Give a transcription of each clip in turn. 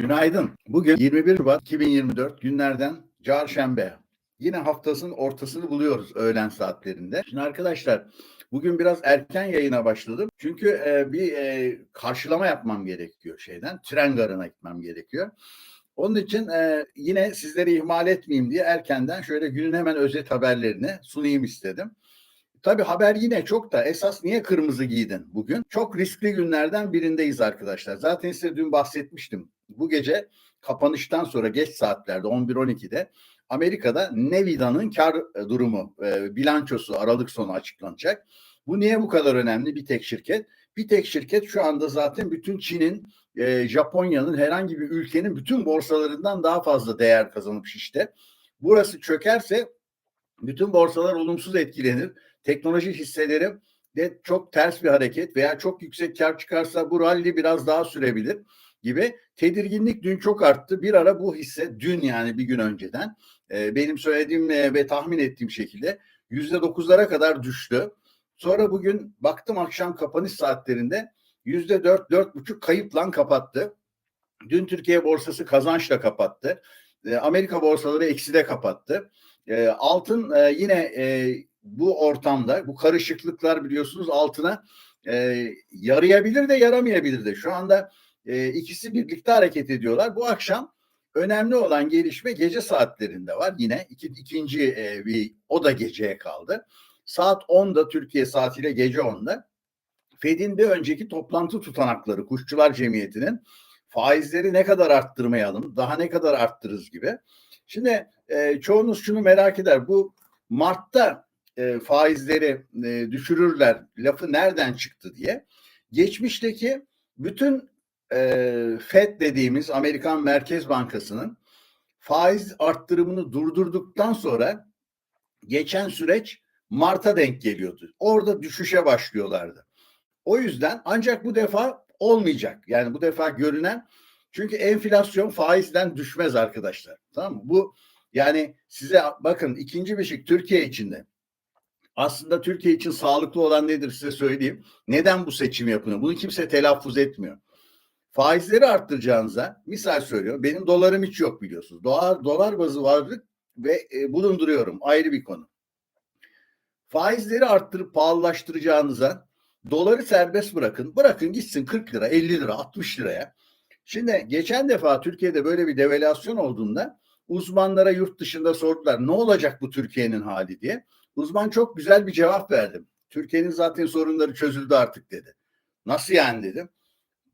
Günaydın. Bugün 21 Şubat 2024 günlerden Çarşamba. Yine haftasının ortasını buluyoruz öğlen saatlerinde. Şimdi arkadaşlar bugün biraz erken yayına başladım. Çünkü e, bir e, karşılama yapmam gerekiyor şeyden. Tren garına gitmem gerekiyor. Onun için e, yine sizleri ihmal etmeyeyim diye erkenden şöyle günün hemen özet haberlerini sunayım istedim. Tabii haber yine çok da esas niye kırmızı giydin bugün? Çok riskli günlerden birindeyiz arkadaşlar. Zaten size dün bahsetmiştim. Bu gece kapanıştan sonra geç saatlerde 11-12'de Amerika'da Nevida'nın kar durumu, e, bilançosu Aralık sonu açıklanacak. Bu niye bu kadar önemli? Bir tek şirket. Bir tek şirket şu anda zaten bütün Çin'in, e, Japonya'nın herhangi bir ülkenin bütün borsalarından daha fazla değer kazanıp işte. Burası çökerse bütün borsalar olumsuz etkilenir. Teknoloji hisseleri de çok ters bir hareket veya çok yüksek kar çıkarsa bu rally biraz daha sürebilir gibi tedirginlik dün çok arttı. Bir ara bu hisse dün yani bir gün önceden e, benim söylediğim e, ve tahmin ettiğim şekilde yüzde dokuzlara kadar düştü. Sonra bugün baktım akşam kapanış saatlerinde yüzde dört, dört buçuk kayıpla kapattı. Dün Türkiye borsası kazançla kapattı. E, Amerika borsaları ekside kapattı. Altın yine bu ortamda bu karışıklıklar biliyorsunuz altına e, yarayabilir de yaramayabilir de. Şu anda e, ikisi birlikte hareket ediyorlar. Bu akşam önemli olan gelişme gece saatlerinde var. Yine iki, ikinci e, bir o da geceye kaldı. Saat 10'da Türkiye saatiyle gece 10'da Fed'in bir önceki toplantı tutanakları Kuşçular Cemiyeti'nin faizleri ne kadar arttırmayalım, daha ne kadar arttırırız gibi. Şimdi e, çoğunuz şunu merak eder. Bu Mart'ta e, faizleri e, düşürürler lafı nereden çıktı diye. Geçmişteki bütün e, FED dediğimiz Amerikan Merkez Bankası'nın faiz arttırımını durdurduktan sonra geçen süreç Mart'a denk geliyordu. Orada düşüşe başlıyorlardı. O yüzden ancak bu defa olmayacak. Yani bu defa görünen çünkü enflasyon faizden düşmez arkadaşlar. Tamam mı? Bu yani size bakın ikinci şey Türkiye içinde aslında Türkiye için sağlıklı olan nedir size söyleyeyim. Neden bu seçim yapılıyor? Bunu kimse telaffuz etmiyor. Faizleri arttıracağınıza misal söylüyorum. Benim dolarım hiç yok biliyorsunuz. Dolar, dolar bazı varlık ve e, bulunduruyorum. Ayrı bir konu. Faizleri arttırıp pahalılaştıracağınıza doları serbest bırakın. Bırakın gitsin 40 lira, 50 lira, 60 liraya. Şimdi geçen defa Türkiye'de böyle bir devalüasyon olduğunda uzmanlara yurt dışında sordular ne olacak bu Türkiye'nin hali diye. Uzman çok güzel bir cevap verdim. Türkiye'nin zaten sorunları çözüldü artık dedi. Nasıl yani dedim.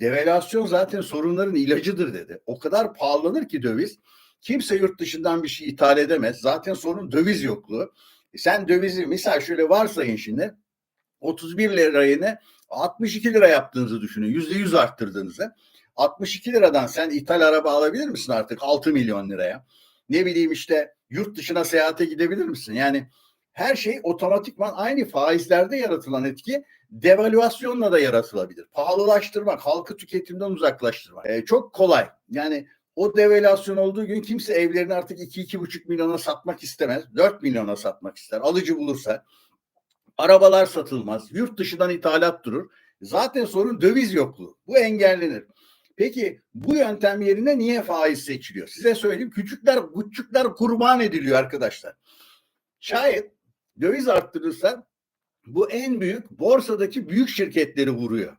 Devalüasyon zaten sorunların ilacıdır dedi. O kadar pahalanır ki döviz. Kimse yurt dışından bir şey ithal edemez. Zaten sorun döviz yokluğu. E sen dövizi misal şöyle varsayın şimdi 31 lirayını 62 lira yaptığınızı düşünün. Yüzde yüz arttırdığınızı. 62 liradan sen ithal araba alabilir misin artık 6 milyon liraya? Ne bileyim işte yurt dışına seyahate gidebilir misin? Yani her şey otomatikman aynı faizlerde yaratılan etki devalüasyonla da yaratılabilir. Pahalılaştırmak, halkı tüketimden uzaklaştırmak. Ee, çok kolay. Yani o devalüasyon olduğu gün kimse evlerini artık 2-2,5 milyona satmak istemez. 4 milyona satmak ister. Alıcı bulursa. Arabalar satılmaz. Yurt dışından ithalat durur. Zaten sorun döviz yokluğu. Bu engellenir. Peki bu yöntem yerine niye faiz seçiliyor? Size söyleyeyim. Küçükler, küçükler kurban ediliyor arkadaşlar. Şayet döviz arttırırsa bu en büyük borsadaki büyük şirketleri vuruyor.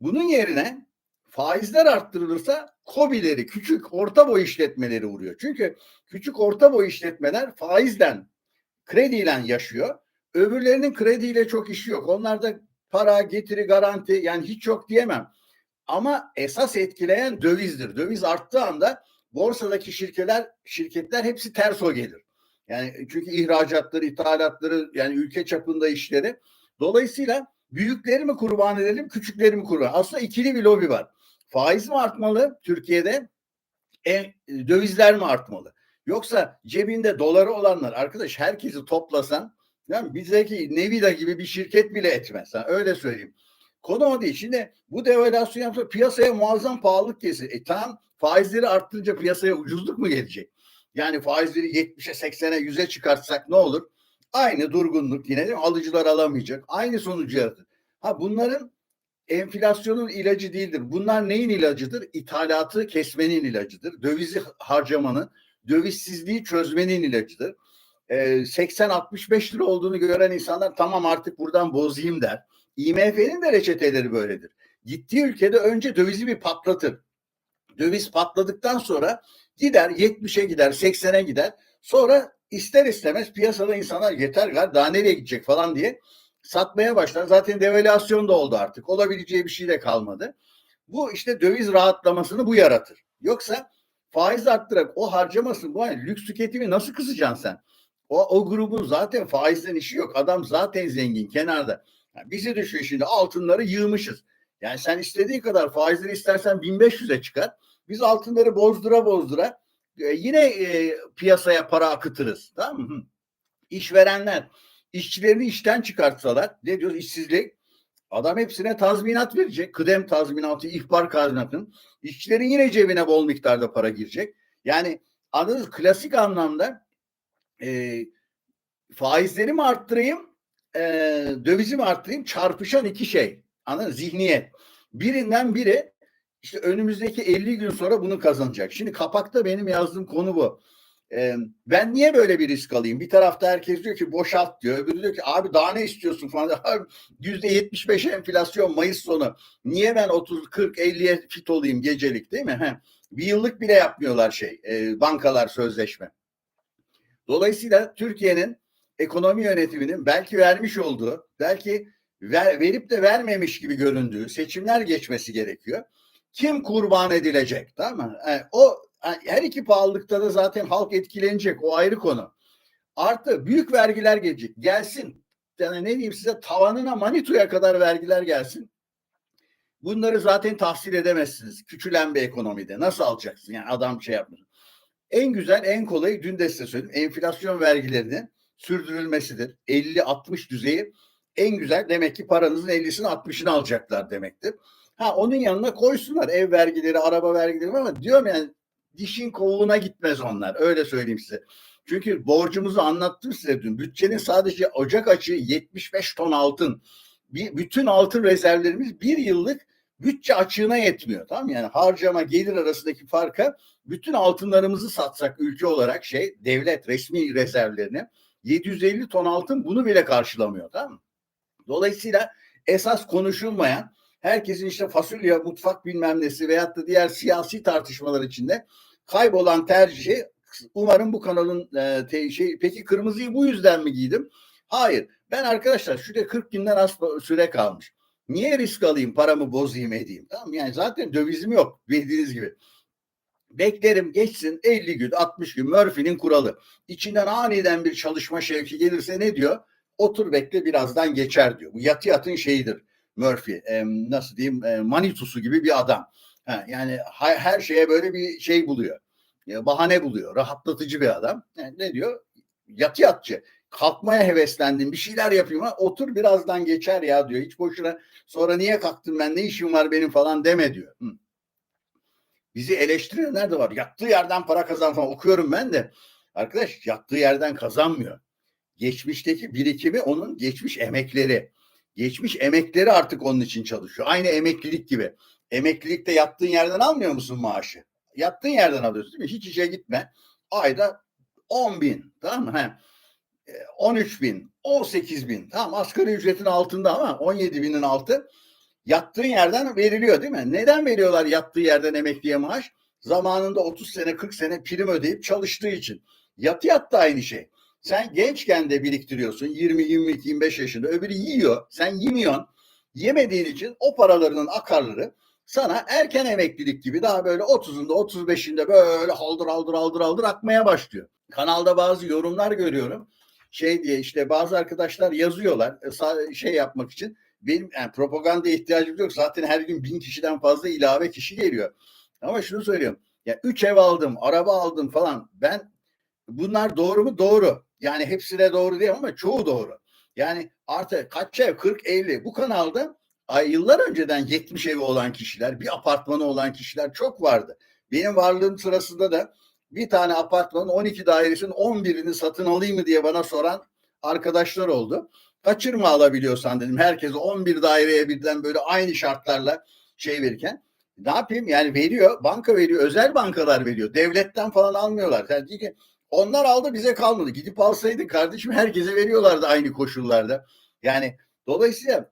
Bunun yerine faizler arttırılırsa kobileri, küçük orta boy işletmeleri vuruyor. Çünkü küçük orta boy işletmeler faizden, krediyle yaşıyor. Öbürlerinin krediyle çok işi yok. Onlarda para, getiri, garanti yani hiç yok diyemem. Ama esas etkileyen dövizdir. Döviz arttığı anda borsadaki şirketler şirketler hepsi ters o gelir. Yani çünkü ihracatları, ithalatları yani ülke çapında işleri. Dolayısıyla büyükleri mi kurban edelim, küçükleri mi kurban? Aslında ikili bir lobi var. Faiz mi artmalı Türkiye'de? E, dövizler mi artmalı? Yoksa cebinde doları olanlar arkadaş herkesi toplasan yani bizdeki Nevida gibi bir şirket bile etmez. Yani öyle söyleyeyim. Konu o değil. Şimdi bu devalüasyon yapsa piyasaya muazzam pahalılık kesin. E tamam faizleri arttırınca piyasaya ucuzluk mu gelecek? Yani faizleri 70'e 80'e 100'e çıkartsak ne olur? Aynı durgunluk yine mi? Alıcılar alamayacak. Aynı sonucu yaratır. Ha bunların enflasyonun ilacı değildir. Bunlar neyin ilacıdır? İthalatı kesmenin ilacıdır. Dövizi harcamanın, dövizsizliği çözmenin ilacıdır. Ee, 80-65 lira olduğunu gören insanlar tamam artık buradan bozayım der. IMF'nin de reçeteleri böyledir. Gittiği ülkede önce dövizi bir patlatır. Döviz patladıktan sonra gider 70'e gider 80'e gider. Sonra ister istemez piyasada insanlar yeter gal daha nereye gidecek falan diye satmaya başlar. Zaten devalüasyon da oldu artık. Olabileceği bir şey de kalmadı. Bu işte döviz rahatlamasını bu yaratır. Yoksa faiz arttırarak o harcamasın. Bu hani lüks tüketimi nasıl kısacaksın sen? O, o grubun zaten faizden işi yok. Adam zaten zengin kenarda. Yani bizi düşün şimdi altınları yığmışız. Yani sen istediğin kadar faizleri istersen 1500'e çıkar. Biz altınları bozdura bozdura e, yine e, piyasaya para akıtırız. Tamam mı? İşverenler işçilerini işten çıkartsalar ne diyoruz işsizlik adam hepsine tazminat verecek. Kıdem tazminatı, ihbar tazminatın. İşçilerin yine cebine bol miktarda para girecek. Yani anladınız klasik anlamda e, faizleri mi arttırayım e, dövizi mi arttırayım çarpışan iki şey. Anladın Zihniyet. Birinden biri işte önümüzdeki 50 gün sonra bunu kazanacak. Şimdi kapakta benim yazdığım konu bu. Ee, ben niye böyle bir risk alayım? Bir tarafta herkes diyor ki boşalt diyor. Öbürü diyor ki abi daha ne istiyorsun falan. Yüzde 75 enflasyon Mayıs sonu. Niye ben 30, 40, 50'ye fit olayım gecelik değil mi? He. Bir yıllık bile yapmıyorlar şey. E, bankalar sözleşme. Dolayısıyla Türkiye'nin ekonomi yönetiminin belki vermiş olduğu, belki ver, verip de vermemiş gibi göründüğü seçimler geçmesi gerekiyor. Kim kurban edilecek? Tamam mı? Yani o her iki pahalılıkta da zaten halk etkilenecek. O ayrı konu. Artı büyük vergiler gelecek. Gelsin. Yani ne diyeyim size tavanına manitoya kadar vergiler gelsin. Bunları zaten tahsil edemezsiniz. Küçülen bir ekonomide. Nasıl alacaksın? Yani adam şey yapmıyor. En güzel, en kolay dün de size söyledim. Enflasyon vergilerinin sürdürülmesidir. 50-60 düzeyi en güzel demek ki paranızın 50'sini 60'ını alacaklar demektir. Ha onun yanına koysunlar ev vergileri, araba vergileri ama diyorum yani dişin kovuğuna gitmez onlar. Öyle söyleyeyim size. Çünkü borcumuzu anlattım size dün. Bütçenin sadece Ocak açığı 75 ton altın. Bir, bütün altın rezervlerimiz bir yıllık bütçe açığına yetmiyor. Tamam Yani harcama gelir arasındaki farka bütün altınlarımızı satsak ülke olarak şey devlet resmi rezervlerini 750 ton altın bunu bile karşılamıyor. Tamam mı? Dolayısıyla esas konuşulmayan herkesin işte fasulye, mutfak bilmem nesi veyahut da diğer siyasi tartışmalar içinde kaybolan tercihi umarım bu kanalın e, te, şey peki kırmızıyı bu yüzden mi giydim? Hayır. Ben arkadaşlar şurada 40 günden az süre kalmış. Niye risk alayım, paramı bozayım edeyim? Tamam Yani zaten dövizim yok bildiğiniz gibi. Beklerim geçsin 50 gün, 60 gün Murphy'nin kuralı. İçinden aniden bir çalışma şevki gelirse ne diyor? Otur bekle birazdan geçer diyor. Bu yatı yatın şeyidir Murphy. E, nasıl diyeyim? E, manitusu gibi bir adam. Ha, yani her şeye böyle bir şey buluyor. E, bahane buluyor. Rahatlatıcı bir adam. Yani ne diyor? Yatı yatçı. Kalkmaya heveslendim. Bir şeyler yapayım ama otur birazdan geçer ya diyor. Hiç boşuna sonra niye kalktım ben ne işim var benim falan deme diyor. Hı. Bizi eleştirenler de var. Yattığı yerden para kazan falan okuyorum ben de. Arkadaş yattığı yerden kazanmıyor. Geçmişteki birikimi onun geçmiş emekleri. Geçmiş emekleri artık onun için çalışıyor. Aynı emeklilik gibi. Emeklilikte yattığın yerden almıyor musun maaşı? Yattığın yerden alıyorsun değil mi? Hiç işe gitme. Ayda 10 bin tamam mı? He. 13 bin, 18 bin. Tamam asgari ücretin altında ama 17 binin altı. Yattığın yerden veriliyor değil mi? Neden veriyorlar yattığı yerden emekliye maaş? Zamanında 30 sene 40 sene prim ödeyip çalıştığı için. Yatı yattı aynı şey. Sen gençken de biriktiriyorsun 20, 22, 25 yaşında öbürü yiyor. Sen yemiyorsun. Yemediğin için o paralarının akarları sana erken emeklilik gibi daha böyle 30'unda 35'inde böyle haldır haldır haldır haldır akmaya başlıyor. Kanalda bazı yorumlar görüyorum. Şey diye işte bazı arkadaşlar yazıyorlar e, şey yapmak için. Benim yani propaganda ihtiyacım yok. Zaten her gün bin kişiden fazla ilave kişi geliyor. Ama şunu söylüyorum. Ya üç ev aldım, araba aldım falan. Ben bunlar doğru mu? Doğru. Yani hepsine doğru değil ama çoğu doğru. Yani artık kaç ev? 40 50. Bu kanalda ay yıllar önceden 70 evi olan kişiler, bir apartmanı olan kişiler çok vardı. Benim varlığım sırasında da bir tane apartmanın 12 dairesinin 11'ini satın alayım mı diye bana soran arkadaşlar oldu. kaçırma alabiliyorsan dedim. Herkese 11 daireye birden böyle aynı şartlarla şey verirken ne yapayım yani veriyor banka veriyor özel bankalar veriyor devletten falan almıyorlar. Yani diyor ki onlar aldı bize kalmadı gidip alsaydı kardeşim herkese veriyorlardı aynı koşullarda. Yani dolayısıyla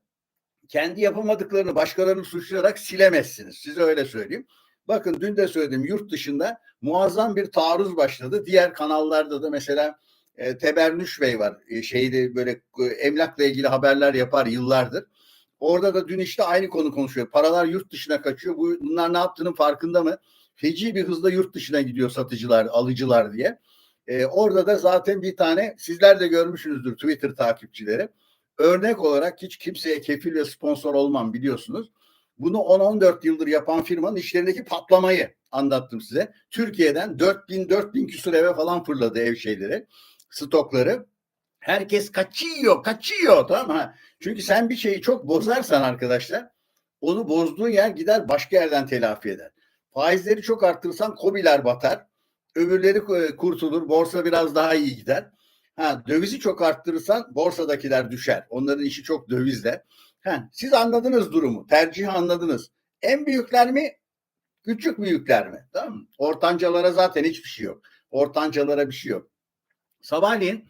kendi yapamadıklarını başkalarını suçlayarak silemezsiniz. Size öyle söyleyeyim. Bakın dün de söyledim yurt dışında muazzam bir taarruz başladı. Diğer kanallarda da mesela e, Tebernüş Bey var. E, şeyde böyle e, emlakla ilgili haberler yapar yıllardır. Orada da dün işte aynı konu konuşuyor. Paralar yurt dışına kaçıyor. Bu, bunlar ne yaptığının farkında mı? Feci bir hızla yurt dışına gidiyor satıcılar, alıcılar diye. E, orada da zaten bir tane sizler de görmüşsünüzdür Twitter takipçileri. Örnek olarak hiç kimseye kefil ve sponsor olmam biliyorsunuz. Bunu 10-14 yıldır yapan firmanın işlerindeki patlamayı anlattım size. Türkiye'den 4000 4000 küsur eve falan fırladı ev şeyleri, stokları. Herkes kaçıyor, kaçıyor tamam mı? Çünkü sen bir şeyi çok bozarsan arkadaşlar onu bozduğun yer gider başka yerden telafi eder. Faizleri çok arttırırsan kobiler batar. Öbürleri e, kurtulur. Borsa biraz daha iyi gider. Ha, dövizi çok arttırırsan borsadakiler düşer. Onların işi çok dövizle. Ha, siz anladınız durumu. Tercihi anladınız. En büyükler mi? Küçük büyükler mi? Tamam mı? Ortancalara zaten hiçbir şey yok. Ortancalara bir şey yok. Sabahleyin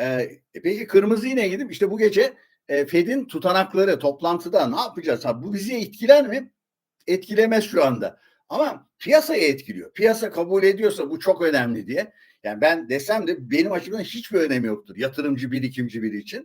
e, peki kırmızı yine gidip işte bu gece e, Fed'in tutanakları toplantıda ne yapacağız? Ha, bu bizi etkiler mi? Etkilemez şu anda. Ama piyasayı etkiliyor. Piyasa kabul ediyorsa bu çok önemli diye. Yani ben desem de benim açımdan hiçbir önemi yoktur. Yatırımcı, birikimci biri için.